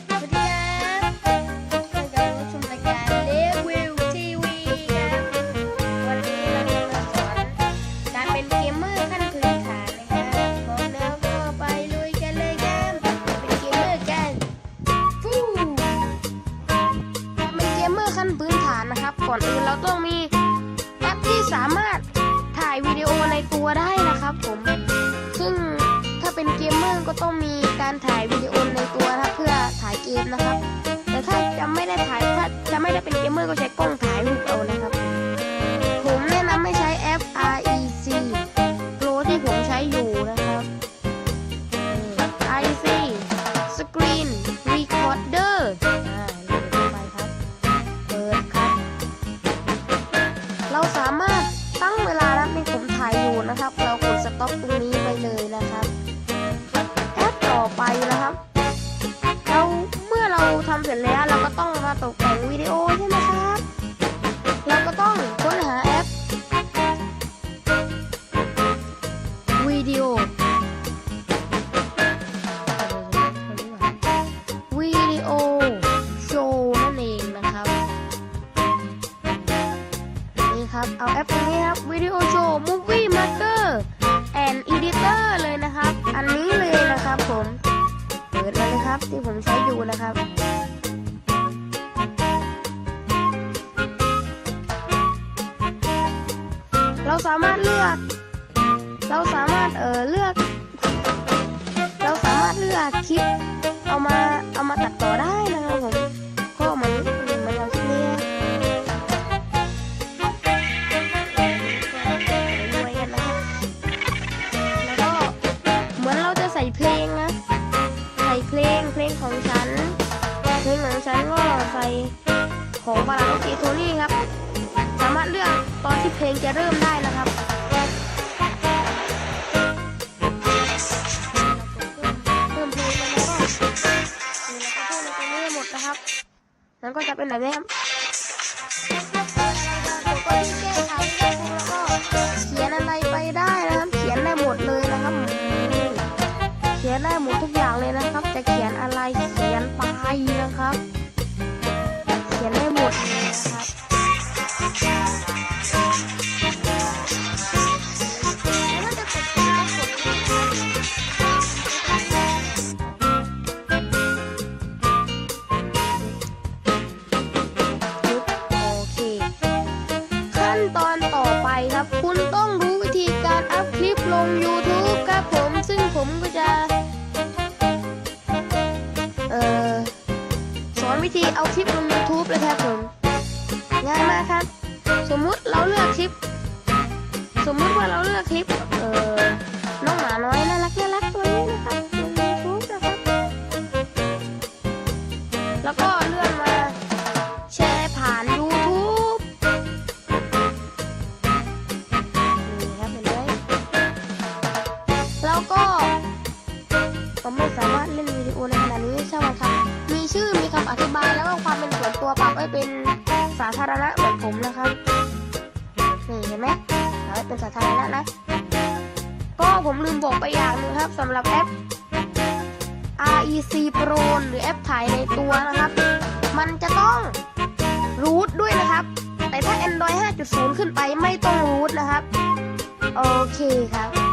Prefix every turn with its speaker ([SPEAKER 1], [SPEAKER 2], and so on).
[SPEAKER 1] การเลวิวทีวีครับวันนี้เราจะมาสอนการเป็นเกมเมอร์ขั้นพื้นฐานนะครับพร้อมแล้วก็ไปลุยกันเลยครับเป็นเกมเมอร์กันฟูเป็นเกมเมอร์ขั้นพื้นฐานนะครับก่อนอื่นเราต้องมีแอปที่สามารถถ่ายวิดีโอในตัวได้นะครับผม ซึ่งถ้าเป็นเกมเมอร์ก็ต้องมีการถ่ายวิดี เกมนะครับ แต่ถ้าจะไม่ได้ถ่ายถ้าจะไม่ได้เป็นเกมเมอร์ก็ใช้กล้องถ่ายรูปเอานะครับ ผมแนะนำให้ใช้แอป REC Pro ที่ผมใช้อยู่นะครับนี่ REC Screen Recorder อ่าเปิดไปครับเปิดครับเราสามารถตั้งเวลานะที่ผมถ่ายอยู่นะครับ เรากดสต็อปตรงนี้ ทำเสร็จแล้วเราก็ต้องมาตกแต่งวิดีโอใช่ไหมครับ เราก็ต้องค้นหาแอปวิดีโอวิดีโอโชว์นั่นเองนะครับ นี่ครับ เอาแอปตรงนี้ครับวิดีโอโชว์ Movie Maker and Editor เลยนะครับ อันนี้เลยนะครับผม เปิดมาเลยครับที่ผมใช้อยู่นะครับ สามารถเลือก เราสามารถเออเลือก เราสามารถเลือกคลิป เอามาเอามาตัดต่อได้นะครับผมก็มือนมือนเราคลิปนี้นะรวยกันนะครับแล้วก็เหมือนเราจะใส่เพลงนะ ใส่เพลงเพลงของฉัน เพลงของฉันก็ใส่ของบาราโอเกโทนี่ครับ สามารถเลือก ตอนที่เพลงจะเริ่มได้นะครับเพิ่มเพลงไปแล้วก็นี่แล้วก็เพิ่มในตรงนี้ห้หมดนะครับนั้นก็จะเป็นแบบนี้ครับผมก็ที่แก้ไขได้แล้วก็เขียนอะไรไปได้นะครับ เขียนได้หมดเลยนะครับ เขียนได้หมดทุกอย่างเลยนะครับ จะเขียนอะไรเขียนไปนะครับ เขียนได้หมดเลยนะครับ วิธีเอาคลิปลง YouTube เลยครับผมง่ายมากครับ สมมุติเราเลือกคลิป สมมุติว่าเราเลือกคลิปเอ่อน้องหมาน้อยน่ารักน่ารักตัวนี้นะครับลง YouTube นะครับ แล้วก็ ธิบายแล้วก็ความเป็นส่วนตัวปรับไว้เป็นสาธารณะแบบผมนะครับนี่เห็นไหมปรับไว้เป็นสาธารณะนะ ก็ผมลืมบอกไปอย่างหนึงครับสำหรับแอป REC Pro หรือแอปถ่ายในตัวนะครับ มันจะต้องรูทด้วยนะครับ แต่ถ้า Android 5.0 ขึ้นไปไม่ต้องรูทนะครับ โอเคครับ